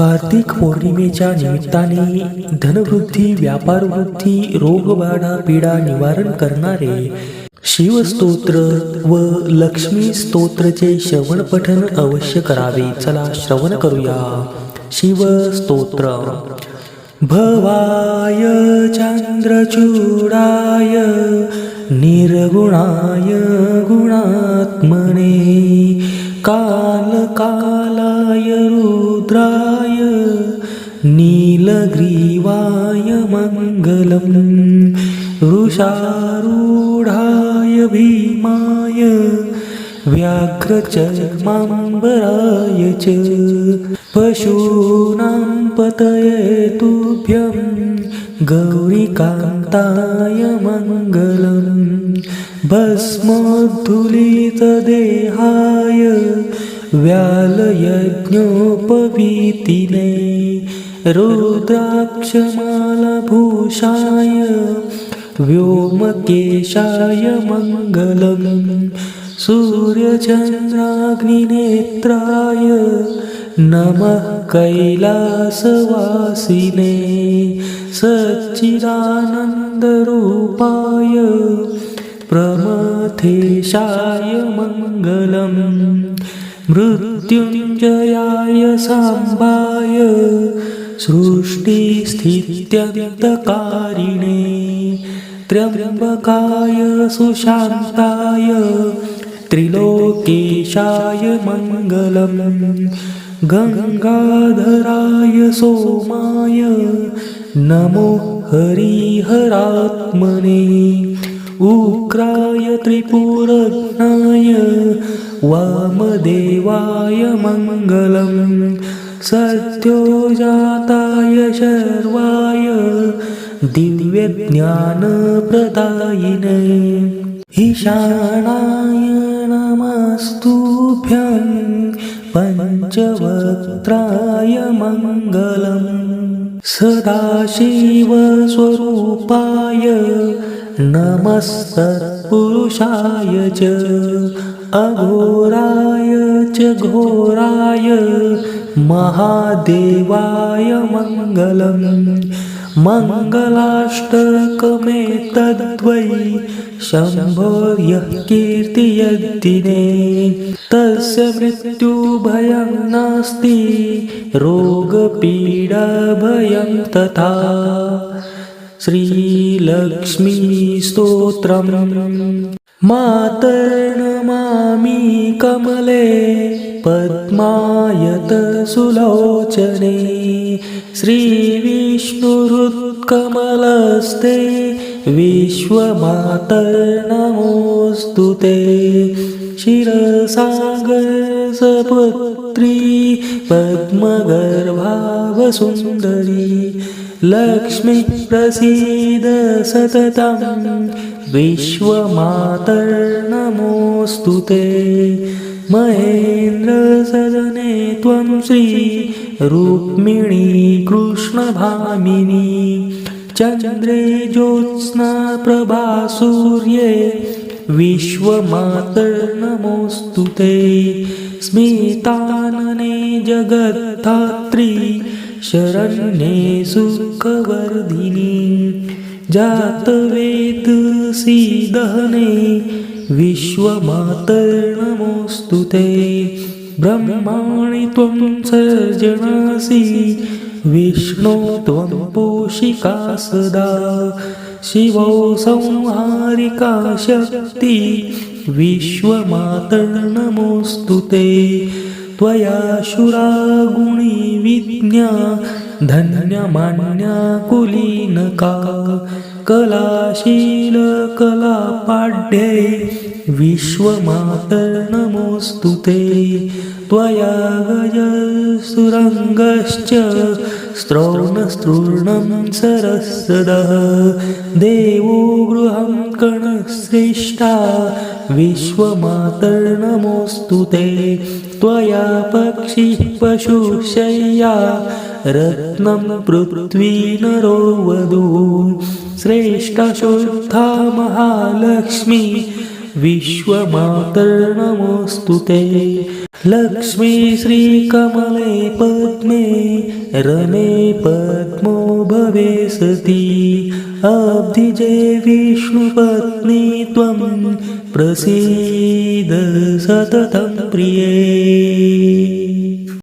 कार्तिक पौर्णिमेच्या निमित्ताने धनवृद्धी व्यापारवृद्धी रोगबाधा पीडा निवारण करणारे शिवस्तोत्र व लक्ष्मी स्तोत्रचे श्रवण पठन अवश्य करावे. चला श्रवण करूया. शिवस्तोत्र. भवाय चंद्रचूडाय निर्गुणाय गुणात्मने कालकालाय रुद्रा नीलग्रीवाय मङ्गलम् वृषारूढाय भीमाय व्याघ्रचर्माम्बराय च पशूनां पतये तुभ्यं गौरिकान्ताय मङ्गलम् भस्मोद्धुलितदेहाय व्यालयज्ञोपवीतिने रुद्राक्षमालभूषाय व्योमकेशाय मङ्गलम् सूर्यचन्द्राग्निनेत्राय नमः कैलासवासिने सच्चिदानन्दरूपाय प्रमथेशाय मङ्गलम् मृत्युञ्जयाय साम्बाय सृष्टिस्थित्यन्तकारिणे त्र्यम्बकाय सुशान्ताय त्रिलोकेशाय मङ्गलम् गङ्गाधराय सोमाय नमो हरिहरात्मने उग्राय त्रिपुरघ्नाय वामदेवाय मङ्गलम् सत्योजाताय शर्वाय दिव्यज्ञानप्रदायिने ईशानाय नमस्तुभ्यं पञ्चवक्त्राय मङ्गलम्। सदाशिवस्वरूपाय नमस्तत्पुरुषाय च अघोराय च घोराय महादेवाय मङ्गलम्। मङ्गलाष्टकमेतद्वै शम्भोर्यः कीर्तियद्दिने। तस्य मृत्युभयं नास्ति रोगपीडाभयं तथा श्रीलक्ष्मीस्तोत्रम् मातर्नमामि कमले पद्मायत सुलोचने श्रीविष्णुरुत्कमलस्ते ते। शिरसागरसपुत्री पद्मगर्भावसुन्दरी लक्ष्मी प्रसीद सततं विश्वमातर्नमोऽस्तु ते। महेन्द्रसदने त्वं श्रीरुक्मिणी कृष्णभामिनी चन्द्रे ज्योत्स्ना प्रभासूर्ये विश्वमातर्नमोऽस्तु ते। स्मितानने जगद्धात्री शरण्ये सुखवर्धिनी। जातवेदसी दहने विश्वमातर्नमोऽस्तु ते। ब्रह्माणि त्वं सर्जनासि विष्णो त्वं पोषिका सदा। शिवो संहारिका शक्ति विश्वमातर्नमोऽस्तु ते। त्वया शुरा गुणी विज्ञा धन्यमान्या कुलीनका। कलाशीलकलापाढ्ये विश्वमातर्नमोऽस्तु ते। त्वया गजसुरङ्गश्च स्त्रौणस्तृर्णं सरस्सदः। देवो गृहं कणश्रेष्ठा विश्वमातर्नमोऽस्तु ते। त्वया पक्षिः पशुशय्या रत्नं पृथ्वी नरो वधू श्रेष्ठशुद्धा महालक्ष्मी विश्वमातर्नमोऽस्तु ते। लक्ष्मी श्रीकमले पद्मे रमे पद्मो भवे सती। अब्धिजे विष्णुपत्नी त्वं प्रसीद सततं प्रिये